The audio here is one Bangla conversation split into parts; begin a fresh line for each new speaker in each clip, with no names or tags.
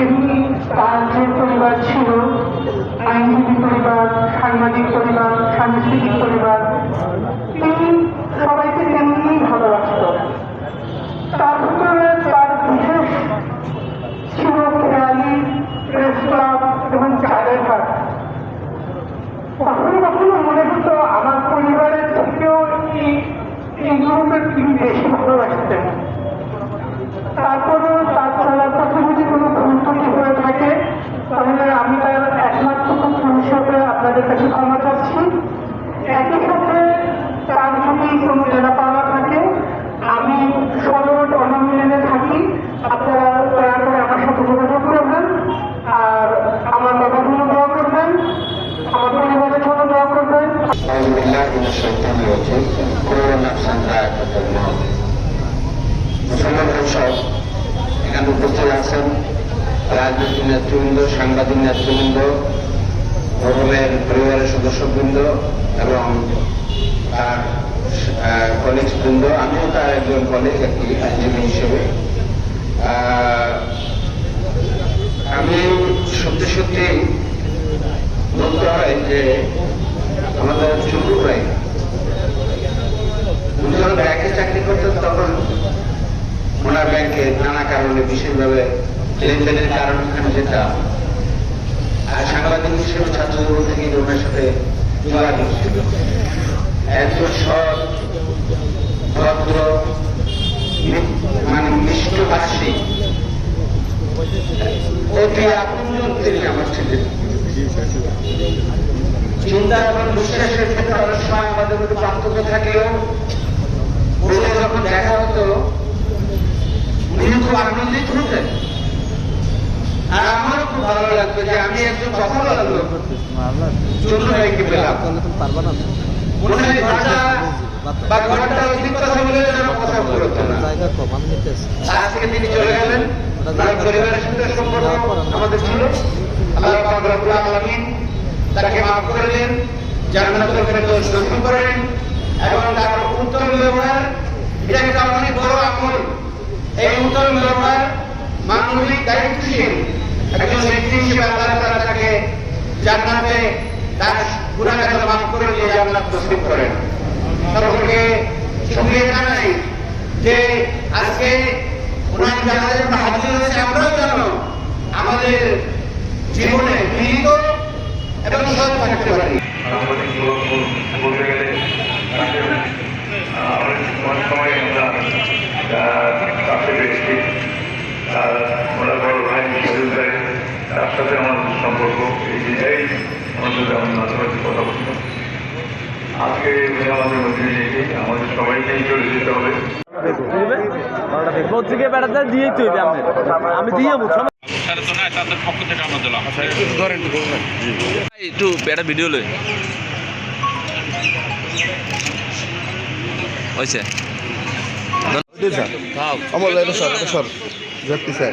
এমনি তার যে পরিবার ছিল আইনজীবী পরিবার সাংবাদিক পরিবার সাংস্কৃতিক পরিবার তিনি সবাইকে তেমনি ভালোবাসত তার ভিতরে তার বিশেষ ছিল খেয়ালি প্রেস ক্লাব এবং চাঁদের ঘাট কখনো কখনো মনে হতো আমার পরিবারের থেকেও এই এইগুলোকে তিনি বেশি ভালোবাসতেন তারপরেও তার চলার পথে যদি কোনো ভুল ত্রুটি হয়ে থাকে, তাহলে আমি তার একমাত্র হিসেবে আপনাদের কাছে ক্ষমা চাচ্ছি। একই সাথে তার যদি কোনো জেলা পাওয়া থাকে, আমি সরট অনমিলেনে থাকি। আপনারা দয়া করে আমার সাথে যোগাযোগ করবেন আর আমার বাবার জন্য দোয়া করবেন, আমার পরিবারের জন্য দোয়া করবেন।
আছেন রাজনৈতিক নেতৃবৃন্দ, সাংবাদিক নেতৃবৃন্দ, ভবনের পরিবারের সদস্যবৃন্দ এবং তার কলিগস বৃন্দ আমিও তার একজন কলিগ, একটি আইনজীবী হিসেবে। আমি সত্যি সত্যি বলতে হয় যে আমাদের চুলু ভাই উনি যখন ব্যাংকে চাকরি করতেন তখন ওনার ব্যাংকে নানা কারণে, বিশেষভাবে লেনদেনের কারণ এখানে যেটা। আর সাংবাদিক হিসেবে ছাত্র জীবন থেকে ওনার সাথে যোগাযোগ ছিল। একজন সৎ, ভদ্র মানে মিষ্টভাষী। অতি আপনজন তিনি আমার ছিলেন চিন্তা এবং বিশ্বাসের ক্ষেত্রে অনেক সময় আমাদের মধ্যে পার্থক্য থাকলেও যখন দেখা হতো উনি খুব আনন্দিত হতেন আর আমারও খুব ভালো লাগতো যে আমি একজন কথা বলার লোক ভাইকে পেলাম? কথা না। তার পরিবারের সম্পর্ক তাকে করে দেন করেন, এবং তার উত্তম ব্যবহার, এটা একটা অনেক বড় আমল। উত্তম ব্যবহার মানবিক দায়িত্বশীল একজন ব্যক্তি হিসেবে আল্লাহ তারা তাকে জান্নাতে তার গুনাহগার মাফ করে দিয়ে জান্নাত নসিব করেন। সকলকে সঙ্গে জানাই যে আজকে ওনার জানাজা যখন হাজির হয়েছে আমরাও জানো আমাদের জীবনে মিলিত এবং সৎ থাকতে পারি
সাংবাদিক জীবন বলতে গেলে তাকে আহ, অনেক অনেক সময় আমরা আহ, কাছে পেয়েছি আর ওনার বড় ভাই শরীর ভাই তার সাথে আমার সম্পর্ক এই জিনিসটাই আমার সাথে আমি মাঝে মাঝে কথা বলতাম আজকে আমাদের মধ্যে নেই আমাদের সবাইকেই চলে যেতে হবে।
পত্রিকা বেড়াতে দিয়েই তুই আমি আমি দিয়ে বুঝছ
তারা তো নাই তাদের পক্ষ থেকে আমরা দিলাম
একটু ভিডিও লই। হয়েছে
স্যার।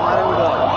আমার